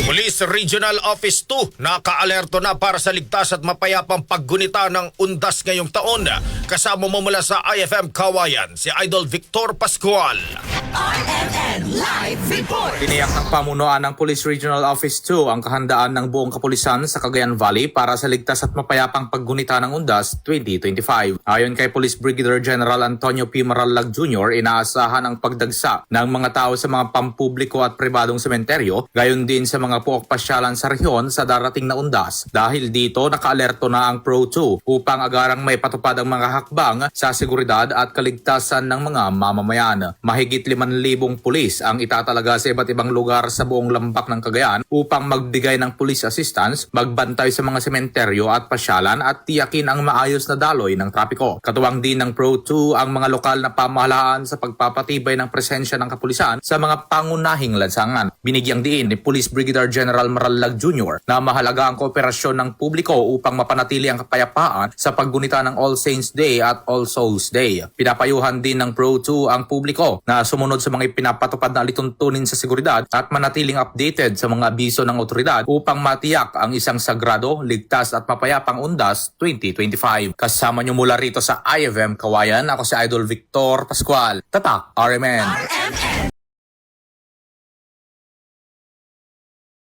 Police Regional Office 2 nakaalerto na para sa ligtas at mapayapang paggunita ng undas ngayong taon. Kasama mo mula sa IFM Kawayan, si Idol Victor Pascual. RMN Live Report. Tiniyak ng pamunuan ng Police Regional Office 2 ang kahandaan ng buong kapulisan sa Cagayan Valley para sa ligtas at mapayapang paggunita ng Undas 2025. Ayon kay Police Brigadier General Antonio P. Maralag Jr., inaasahan ang pagdagsa ng mga tao sa mga pampubliko at pribadong sementeryo, gayon din sa mga puok pasyalan sa rehiyon sa darating na Undas. Dahil dito, nakaalerto na ang Pro 2 upang agarang may patupad ang mga hakbang sa seguridad at kaligtasan ng mga mamamayan. Mahigit 5,000 pulis ang itatalaga sa iba't ibang lugar sa buong lambak ng Cagayan upang magbigay ng police assistance, magbantay sa mga sementeryo at pasyalan at tiyakin ang maayos na daloy ng trapiko. Katuwang din ng Pro 2 ang mga lokal na pamahalaan sa pagpapatibay ng presensya ng kapulisan sa mga pangunahing lansangan. Binigyang diin ni Police Brigadier General Maralag Jr. na mahalaga ang kooperasyon ng publiko upang mapanatili ang kapayapaan sa paggunita ng All Saints Day at All Souls Day. Pinapayuhan din ng Pro 2 ang publiko na sumunod sa mga ipinapatupad na alituntunin sa seguridad at manatiling updated sa mga abiso ng otoridad upang matiyak ang isang sagrado, ligtas at mapayapang Undas 2025. Kasama niyo mula rito sa IFM Kawayan, ako si Idol Victor Pascual. Tatak, RMN. RMN